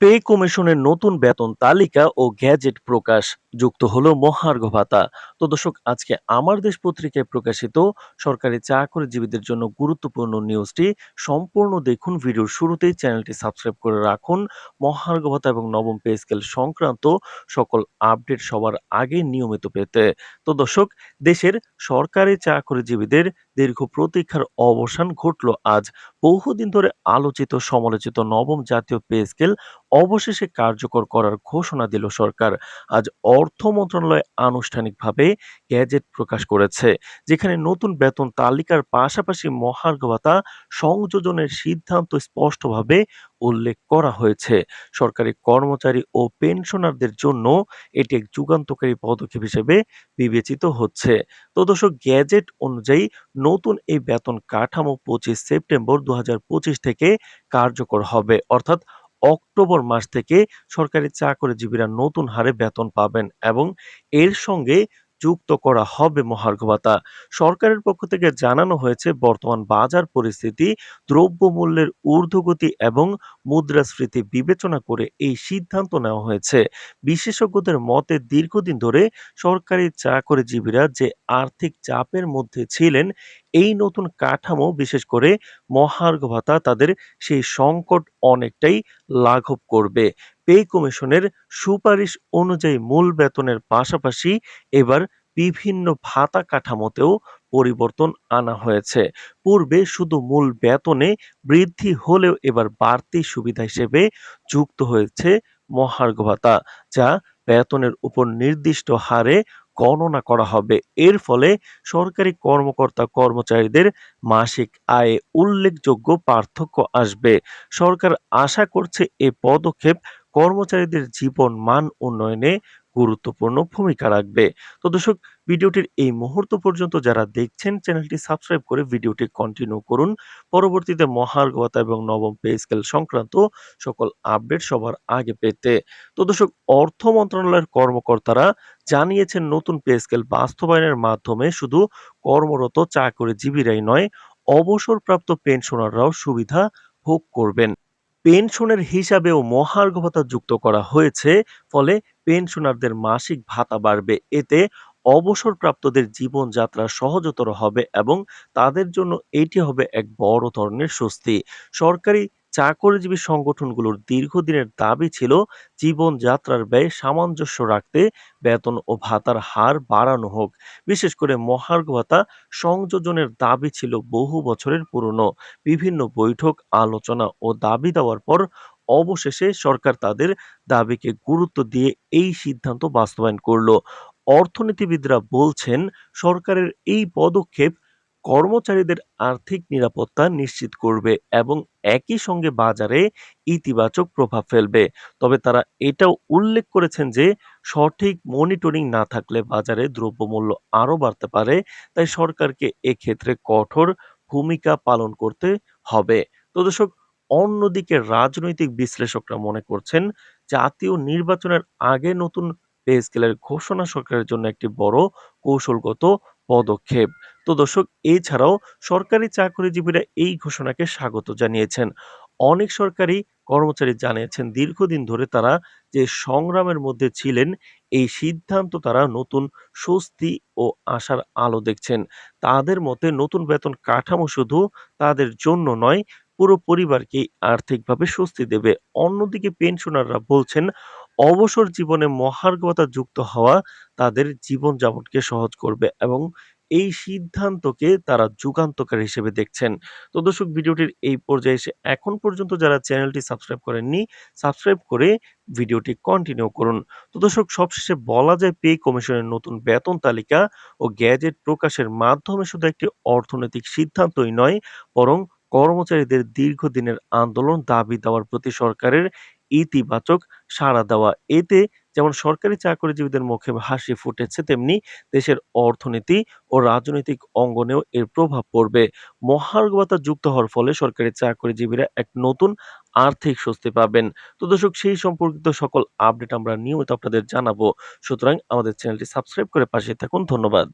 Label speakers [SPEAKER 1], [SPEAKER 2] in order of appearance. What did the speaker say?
[SPEAKER 1] Pay কমিশনের নতুন বেতন তালিকা ও গ্যাজেট প্রকাশ যুক্ত হলো মহার্ঘ ভাতা। তো দর্শক, আজকে আমার দেশ পত্রিকায় প্রকাশিত সরকারি চাকরিজীবীদের জন্য গুরুত্বপূর্ণ নিউজটি সম্পূর্ণ দেখুন। ভিডিওর শুরুতেই চ্যানেলটি সাবস্ক্রাইব করে রাখুন। মহার্ঘ ভাতা এবং নবম পে স্কেল সংক্রান্ত সকল আপডেট সবার আগে নিয়মিত পেতে। তো দর্শক, দেশের সরকারি চাকরিজীবীদের দীর্ঘ প্রতীক্ষার অবসান ঘটল আজ। বহুদিন ধরে আলোচিত, সমালোচিত নবম জাতীয় পে স্কেল অবশেষে কার্যকর করার ঘোষণা দিল সরকার। আজ অর্থ মন্ত্রণালয় আনুষ্ঠানিকভাবে গ্যাজেট প্রকাশ করেছে, যেখানে নতুন বেতন তালিকার পাশাপাশি মহার্ঘ ভাতা সংযোজনের সিদ্ধান্ত স্পষ্টভাবে উল্লেখ করা হয়েছে। সরকারি কর্মচারী ও পেনশনারদের জন্য এটি এক যুগান্তকারী পদক্ষেপ হিসেবে বিবেচিত হচ্ছে। তো দর্শক, গ্যাজেট অনুযায়ী নতুন এই বেতন কাঠামো পঁচিশ সেপ্টেম্বর দু হাজার পঁচিশ থেকে কার্যকর হবে। অর্থাৎ অক্টোবর মাস থেকে সরকারি চাকরিজীবীরা নতুন হারে বেতন পাবেন এবং এর সঙ্গে যুক্ত করা হবে মহার্ঘ ভাতা। সরকারের পক্ষ থেকে জানানো হয়েছে, বর্তমান বাজার পরিস্থিতি, দ্রব্যমূল্যের ঊর্ধ্বগতি এবং মুদ্রাস্ফীতি বিবেচনা করে এই সিদ্ধান্ত নেওয়া হয়েছে। বিশেষজ্ঞদের মতে, দীর্ঘদিন ধরে সরকারি চাকরিজীবীরা যে আর্থিক চাপের মধ্যে ছিলেন এই নতুন কাঠামো, বিশেষ করে মহার্ঘ ভাতা, তাদের সেই সংকট অনেকটাই লাঘব করবে। পে কমিশনের সুপারিশ অনুযায়ী মূল বেতনের পাশাপাশি এবার বিভিন্ন ভাতা কাঠামোতেও পরিবর্তন আনা হয়েছে। পূর্বে শুধু মূল বেতনে বৃদ্ধি হলেও এবার বাড়তি সুবিধা হিসেবে যুক্ত হয়েছে মহার্ঘ ভাতা, যা বেতনের উপর নির্দিষ্ট হারে গণনা করা হবে। এর ফলে সরকারি কর্মকর্তা কর্মচারীদের মাসিক আয়ে উল্লেখযোগ্য পার্থক্য আসবে। সরকার আশা করছে এ পদক্ষেপ কর্মচারীদের জীবন মান উন্নয়নে গুরুত্বপূর্ণ ভূমিকা রাখবে। তো দর্শক ভিডিওটির এই মুহূর্ত পর্যন্ত যারা দেখছেন, চ্যানেলটি সাবস্ক্রাইব করে ভিডিওটি কন্টিনিউ করুন। পরবর্তীতে মহার্গবতা এবং নবম পে স্কেল সংক্রান্ত সকল আপডেট সবার আগে পেতে। তো দর্শক, অর্থ মন্ত্রণালয়ের কর্মকর্তারা জানিয়েছেন, নতুন পে স্কেল বাস্তবায়নের মাধ্যমে শুধু কর্মরত চাকরিজীবীরাই নয়, অবসরপ্রাপ্ত পেনশনাররাও সুবিধা ভোগ করবেন। পেনশনের হিসাবেও মহার্ঘ ভাতা যুক্ত করা হয়েছে, ফলে পেনশনারদের মাসিক ভাতা বাড়বে। এতে অবসরপ্রাপ্তদের জীবনযাত্রা সহজতর হবে এবং তাদের জন্য এটি হবে এক বড় ধরনের স্বস্তি। সরকারি চাকরিজীবী সংগঠনগুলোর দীর্ঘদিনের দাবি ছিল জীবনযাত্রার ব্যয় সামঞ্জস্য রাখতে বেতন ও ভাতার হার বাড়ানো হোক। বিশেষ করে মহার্ঘ ভাতা সংযোজনের দাবি ছিল বহু বছরের পুরনো। বিভিন্ন বৈঠক, আলোচনা ও দাবি দেওয়ার পর অবশেষে সরকার তাদের দাবিকে গুরুত্ব দিয়ে এই সিদ্ধান্ত বাস্তবায়ন করল। অর্থনীতিবিদরা বলছেন, সরকারের এই পদক্ষেপ কর্মচারীদের আর্থিক নিরাপত্তা নিশ্চিত করবে এবং একই সঙ্গে বাজারে ইতিবাচক প্রভাব ফেলবে। তবে তারা এটাও উল্লেখ করেছেন যে, সঠিক মনিটরিং না থাকলে বাজারে দ্রব্যমূল্য আরও বাড়তে পারে, তাই সরকারকে এক্ষেত্রে কঠোর ভূমিকা পালন করতে হবে। তো দর্শক, অন্যদিকে রাজনৈতিক বিশ্লেষকরা মনে করছেন, জাতীয় নির্বাচনের আগে নতুন পে স্কেলের ঘোষণা সরকারের জন্য একটি বড় কৌশলগত পদক্ষেপ। তো দর্শক, এছাড়াও সরকারি চাকরিজীবীরা এই ঘোষণাকে স্বাগত জানিয়েছেন। অনেক সরকারি কর্মচারী জানিয়েছেন, দীর্ঘদিন ধরে তারা যে সংগ্রামের মধ্যে ছিলেন, এই সিদ্ধান্ত তারা নতুন স্বস্তি ও আশার আলো দেখছেন। তাদের মতে নতুন বেতন কাঠামো শুধু তাদের জন্য নয়, পুরো পরিবারকেই আর্থিকভাবে স্বস্তি দেবে। অন্যদিকে পেনশনাররা বলছেন অবসর জীবনে মহার্ঘতা যুক্ত হওয়া তাদের জীবনযাপনকে সহজ করবে এবং এই সিদ্ধান্তকে তারা যুগান্তকার হিসেবে দেখছেন। তো দর্শক, ভিডিওটির এই পর্যায়ে এসে এখন পর্যন্ত যারা চ্যানেলটি সাবস্ক্রাইব করেননি, সাবস্ক্রাইব করে ভিডিওটি কন্টিনিউ করুন। তো দর্শক, সবশেষে বলা যায় পে কমিশনের নতুন বেতন তালিকা ও গ্যাজেট প্রকাশের মাধ্যমে শুধু একটি অর্থনৈতিক সিদ্ধান্তই নয়, বরং কর্মচারীদের দীর্ঘদিনের আন্দোলন দাবি দেওয়ার প্রতি সরকারের ইতিবাচক সাড়া দেওয়া। এতে যেমন সরকারি চাকরিজীবীদের মুখে হাসি ফুটেছে, তেমনি দেশের অর্থনীতি ও রাজনৈতিক অঙ্গনেও এর প্রভাব পড়বে। মহার্ঘ যুক্ত হওয়ার ফলে সরকারি চাকরিজীবীরা এক নতুন আর্থিক স্বস্তি পাবেন। তো দর্শক, সেই সম্পর্কিত সকল আপডেট আমরা নিয়মিত আপনাদের জানাব। সুতরাং আমাদের চ্যানেলটি সাবস্ক্রাইব করে পাশে থাকুন। ধন্যবাদ।